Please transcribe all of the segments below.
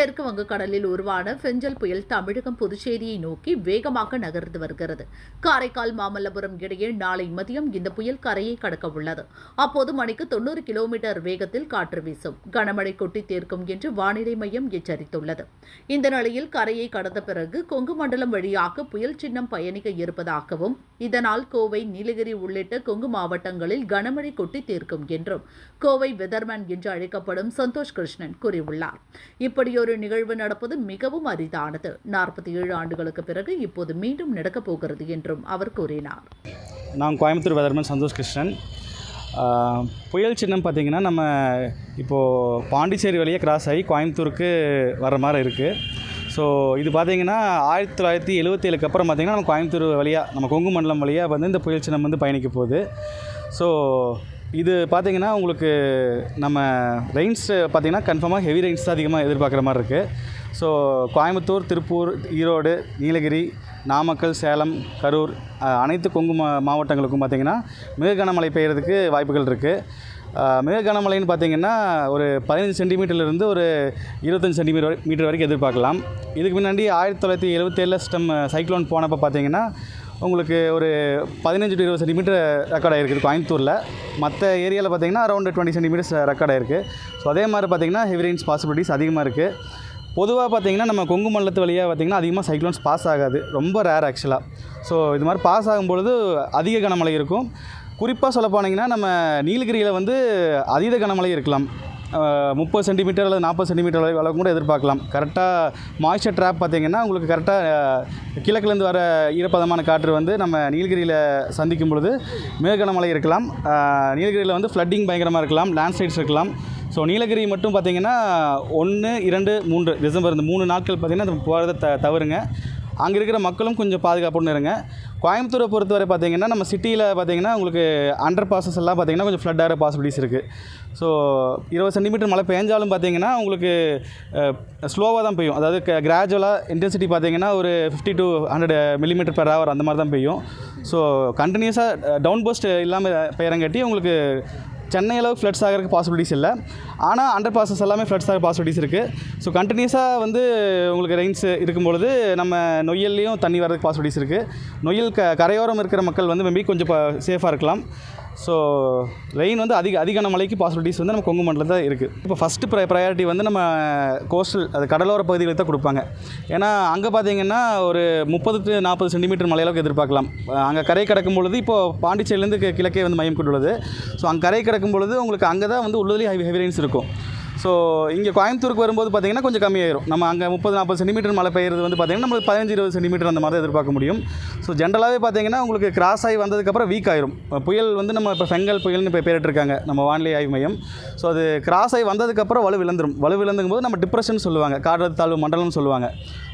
தெற்கு வங்கக்கடலில் உருவான பெஞ்சல் புயல் தமிழகம் புதுச்சேரியை நோக்கி வேகமாக நகர்ந்து வருகிறது. காரைக்கால் மாமல்லபுரம் இடையே நாளை மதியம் இந்த புயல் கரையை கடக்க உள்ளது. அப்போது மணிக்கு தொண்ணூறு கிலோமீட்டர் வேகத்தில் காற்று வீசும். கனமழை கொட்டி தீர்க்கும் என்று வானிலை மையம் எச்சரித்துள்ளது. இந்த நிலையில் கரையை கடந்த பிறகு கொங்கு மண்டலம் வழியாக புயல் சின்னம் பயணிக்க இருப்பதாகவும் இதனால் கோவை நீலகிரி உள்ளிட்ட கொங்கு மாவட்டங்களில் கனமழை கொட்டி தீர்க்கும் என்றும் கோவை வெதர்மேன் என்று அழைக்கப்படும் சந்தோஷ் கிருஷ்ணன் கூறியுள்ளார். இப்படியொரு நிகழ்வு நடப்பது மிகவும் அரிதானது. நாற்பத்தி ஏழு ஆண்டுகளுக்கு பிறகு இப்போது மீண்டும் நடக்கப் போகிறது என்றும் அவர் கூறினார். நான் கோயம்புத்தூர் வெதர்மன் சந்தோஷ் கிருஷ்ணன். புயல் சின்னம் பார்த்திங்கன்னா நம்ம இப்போது பாண்டிச்சேரி வழியாக கிராஸ் ஆகி கோயம்புத்தூருக்கு வர மாதிரி இருக்குது ஸோ இது பார்த்திங்கன்னா ஆயிரத்தி தொள்ளாயிரத்தி எழுபத்தேழுக்கு அப்புறம் பார்த்திங்கன்னா நம்ம கோயம்புத்தூர் வழியாக நம்ம கொங்கு மண்டலம் வழியாக வந்து இந்த புயல் சின்னம் வந்து பயணிக்க போகுது. ஸோ இது பார்த்திங்கன்னா உங்களுக்கு நம்ம ரெயின்ஸ் பார்த்திங்கன்னா கன்ஃபார்மாக ஹெவி ரெயின்ஸ் தான் அதிகமாக எதிர்பார்க்குற மாதிரி இருக்குது ஸோ கோயம்புத்தூர் திருப்பூர் ஈரோடு நீலகிரி நாமக்கல் சேலம் கரூர் அனைத்து கொங்கு மா மாவட்டங்களுக்கும் பார்த்திங்கன்னா மிக கனமழை பெய்கிறதுக்கு வாய்ப்புகள் இருக்குது மிக கனமழைன்னு பார்த்தீங்கன்னா ஒரு பதினஞ்சு சென்டிமீட்டர்லேருந்து ஒரு இருபத்தஞ்சு சென்டிமீட்டர் மீட்டர் வரைக்கும் எதிர்பார்க்கலாம். இதுக்கு முன்னாடி ஆயிரத்தி தொள்ளாயிரத்தி எழுபத்தேழில் ஸ்டம் சைக்ளோன் போனப்போ பார்த்தீங்கன்னா உங்களுக்கு ஒரு பதினஞ்சு டு இருபது சென்டிமீட்டர் ரெக்கார்ட் ஆகிருக்குது கோயம்புத்தூரில். மற்ற ஏரியாவில் பார்த்தீங்கன்னா அரௌண்ட் டுவெண்ட்டி சென்டிமீட்டர்ஸ் ரெக்கார்ட் ஆகிருக்கு ஸோ அதே மாதிரி பார்த்தீங்கன்னா ஹெவி ரெயின்ஸ் பாசிபிலிட்டிஸ் அதிகமாக இருக்குது பொதுவாக பார்த்தீங்கன்னா நம்ம கொங்கு மண்டலத்து வழியாக பார்த்தீங்கன்னா அதிகமாக சைக்ளோன்ஸ் பாஸ் ஆகாது. ரொம்ப ரேர் ஆக்சுவலாக ஸோ இது மாதிரி பாஸ் ஆகும்பொழுது அதிக கனமழை இருக்கும். குறிப்பாக சொல்ல போனீங்கன்னா நம்ம நீலகிரியில் வந்து அதீத கனமழை இருக்கலாம். முப்பது சென்டிமீட்டர் அல்லது நாற்பது சென்டிமீட்டர் அளவு அளவு கூட எதிர்பார்க்கலாம். கரெக்டாக மாய்ச்சர் ட்ராப் பார்த்தீங்கன்னா உங்களுக்கு கரெக்டாக கிழக்குலேருந்து வர ஈரப்பதமான காற்று வந்து நம்ம நீலகிரியில் சந்திக்கும் பொழுது மேகனமலை இருக்கலாம். நீலகிரியில் வந்து ஃப்ளட்டிங் பயங்கரமாக இருக்கலாம் லேண்ட்ஸ்லைட்ஸ் இருக்கலாம். ஸோ நீலகிரி மட்டும் பார்த்தீங்கன்னா ஒன்று இரண்டு மூன்று டிசம்பர் இந்த மூணு நாட்கள் பார்த்திங்கன்னா போகிறத த தவறுங்க. அங்கே இருக்கிற மக்களும் கொஞ்சம் பாதுகாப்புன்னு இருங்க. கோயம்புத்தூரை பொறுத்தவரை பார்த்தீங்கன்னா நம்ம சிட்டியில் பார்த்தீங்கன்னா உங்களுக்கு அண்டர் பாசஸ் எல்லாம் பார்த்தீங்கன்னா கொஞ்சம் ஃப்ளட் ஆகிற பாசிபிலிட்டிஸ் இருக்குது ஸோ இருபது சென்டிமீட்டர் மழை பெஞ்சாலும் பார்த்தீங்கன்னா உங்களுக்கு ஸ்லோவாக தான் பெய்யும். அதாவது கிராஜுவலாக இன்டென்சிட்டி பார்த்திங்கன்னா ஒரு fifty to hundred millimeter per hour அந்த மாதிரி தான் பெய்யும். ஸோ கண்டினியூஸாக டவுன் போஸ்ட் இல்லாமல் பெயரங்காட்டி உங்களுக்கு சென்னை அளவு ஃப்ளட்ஸ் ஆகிறதுக்கு பாசிபிலிட்டிஸ் இல்லை. ஆனால் அண்டர் பாசஸ் எல்லாமே ஃப்ளட்ஸ் ஆகிற பாசிபிலிட்டிஸ் இருக்குது ஸோ கண்டினியூஸாக வந்து உங்களுக்கு ரெயின்ஸ் இருக்கும் பொழுது நம்ம நொய்யல்லையும் தண்ணி வரதுக்கு பாசிபிலிட்டிஸ் இருக்குது நொய்யல் க கரையோரம் இருக்கிற மக்கள் வந்து மேபி கொஞ்சம் சேஃபாக இருக்கலாம். ஸோ ரெயின் வந்து அதிக அதிகான மழைக்கு பாசிபிலிட்டிஸ் வந்து நம்ம கொங்கு மண்டலத்தில் தான் இருக்குது இப்போ ஃபஸ்ட்டு ப்ரை ப்ரையாரிட்டி வந்து நம்ம கோஸ்டல் அது கடலோர பகுதிகளுக்கு தான் கொடுப்பாங்க. ஏன்னா அங்கே பார்த்தீங்கன்னா ஒரு முப்பது டு நாற்பது சென்டிமீட்டர் மழை அளவுக்கு எதிர்பார்க்கலாம். அங்கே கரை கிடக்கும் பொழுது இப்போது பாண்டிச்சேரியிலேருந்து கிழக்கே வந்து மையம் கொண்டுள்ளது. ஸோ அங்கே கரை கிடக்கும் பொழுது உங்களுக்கு அங்கே தான் வந்து உள்ளதுலேயே ஹெவி ஹெவி ரெயின்ஸ் இருக்கும். ஸோ இங்கே கோயம்புத்தூருக்கு வரும்போது பார்த்தீங்கன்னா கொஞ்சம் கம்மியாயிரும். நம்ம அங்கே முப்பது நாற்பது சென்டிமீட்டர் மழை பெய்யுறது வந்து பார்த்திங்கன்னா நம்மளுக்கு பதினஞ்சு இருபது சென்டிமீட்டர் அந்த மாதிரி தான் எதிர்பார்க்க முடியும். ஸோ ஜென்ரலாகவே பார்த்திங்கன்னா உங்களுக்கு கிராஸ் ஆகி வந்ததுக்கப்புறம் வீக் ஆயிரும். புயல் வந்து நம்ம இப்போ செங்கல் புயல்னு இப்போ பேரிட்டிருக்காங்க. நம்ம வானிலை ஆய்வு மையம். ஸோ அது கிராஸ் ஆகி வந்ததுக்கப்புறம் வலு விழுந்துரும். வலு விழுந்துக்கும் போது நம்ம டிப்ரெஷன் சொல்லுவாங்க. காற்றழுத்த தாழ்வு மண்டலம்னு சொல்லுவாங்க.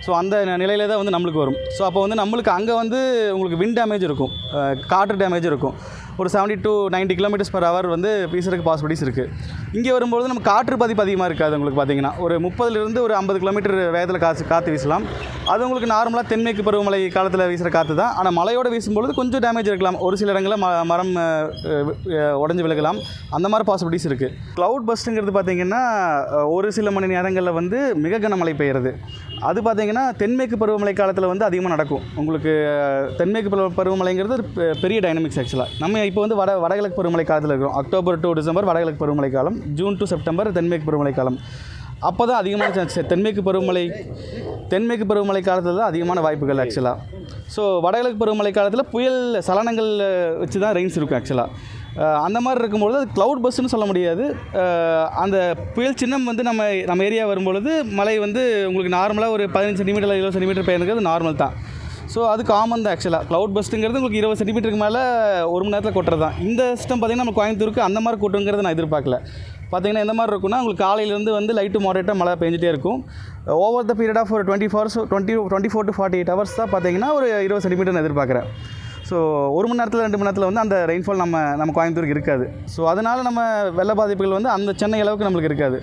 ஸோ அந்த நிலையில தான் வந்து நம்மளுக்கு வரும். ஸோ அப்போ வந்து நம்மளுக்கு அங்கே வந்து உங்களுக்கு விண்ட் டேமேஜ் இருக்கும். காற்று டேமேஜ் இருக்கும். ஒரு 70 டு 90 கிலோமீட்டர்ஸ் பர் ஹவர் வந்து வீசுறதுக்கு பாசிபிலிட்டிஸ் இருக்குது இங்கே வரும்போது நம்ம காற்று பதிப்பு அதிகமாக இருக்காது உங்களுக்கு பார்த்தீங்கன்னா. ஒரு முப்பதுலேருந்து ஒரு ஐம்பது கிலோமீட்டர் வேகத்தில் காற்று காற்று வீசலாம். அது உங்களுக்கு நார்மலாக தென்மேற்கு பருவமழை காலத்தில் வீசுகிற காற்று தான். ஆனால் மழையோடு வீசும்பொழுது கொஞ்சம் டேமேஜ் இருக்கலாம். ஒரு சில இடங்களில் ம மரம் உடஞ்சி விழுகலாம். அந்த மாதிரி பாசிபிலிட்டிஸ் இருக்குது க்ளவுட் பஸ்ட்டுங்கிறது பார்த்திங்கன்னா ஒரு சில மணி நேரங்களில் வந்து மிக கனமழை பெய்யுறது. அது பார்த்திங்கன்னா தென்மேற்கு பருவமழை காலத்தில் வந்து அதிகமாக நடக்கும். உங்களுக்கு தென்மேற்கு பருவ பருவமழைங்கிறது பெரிய டைனமிக்ஸ் ஆக்சுவலாக நம்ம இப்போ வந்து வட வடகிழக்கு பருவமழை காலத்தில் இருக்கிறோம். அக்டோபர் டு டிசம்பர் வடகிழக்கு பருவமழை காலம் ஜூன் டு செப்டம்பர் தென்மேற்கு பருவமழை காலம். அப்போ தான் அதிகமான chance. தென்மேற்கு பருவமழை தென்மேற்கு பருவமழை காலத்தில் தான் அதிகமான வாய்ப்புகள் ஆக்சுவலாக ஸோ வடகிழக்கு பருவமழை காலத்தில் புயல் சலனங்கள் வச்சு தான் ரெயின்ஸ் இருக்கும் ஆக்சுவலாக அந்த மாதிரி இருக்கும்பொழுது அது க்ளவுட் பஸ்ன்னு சொல்ல முடியாது. அந்த புயல் சின்னம் வந்து நம்ம நம்ம ஏரியா வரும்பொழுது மழை வந்து உங்களுக்கு நார்மலாக ஒரு பதினஞ்சு சென்டிமீட்டர் இருபது சென்டிமீட்டர் பெய்யுறது நார்மல் தான். ஸோ அது காமன் தான் ஆக்சுவலாக க்ளவுட் பஸ்ட்டுங்கிறது உங்களுக்கு இருபது சென்டிமீட்டருக்கு மேலே ஒரு மணி நேரத்தில் கொட்டுறது தான். இந்த சிஸ்டம் பார்த்திங்கன்னா நம்ம கோயம்புத்தூருக்கு அந்த மாதிரி கொட்டுங்கிறத நான் எதிர்பார்க்கல. பார்த்தீங்கன்னா எந்த மாதிரி இருக்குன்னா உங்களுக்கு காலையிலேருந்து வந்து லைட்டு மாடரேட்டாக மழை பெஞ்சிட்டே இருக்கும். ஓவர் த பீரியட் ஆஃப் ஒரு twenty fours twenty twenty four to forty eight hours தான் பார்த்தீங்கன்னா ஒரு இருபது சென்டிமீட்டர் நான் எதிர்பார்க்குறேன். ஸோ ஒரு மணி நேரத்தில் ரெண்டு மணி நேரத்தில் வந்து அந்த ரெயின்ஃபால் நம்ம நம்ம கோயம்புத்தூருக்கு இருக்காது. ஸோ அதனால் நம்ம வெள்ள பாதிப்புகள் வந்து அந்த சென்னை அளவுக்கு நம்மளுக்கு இருக்காது.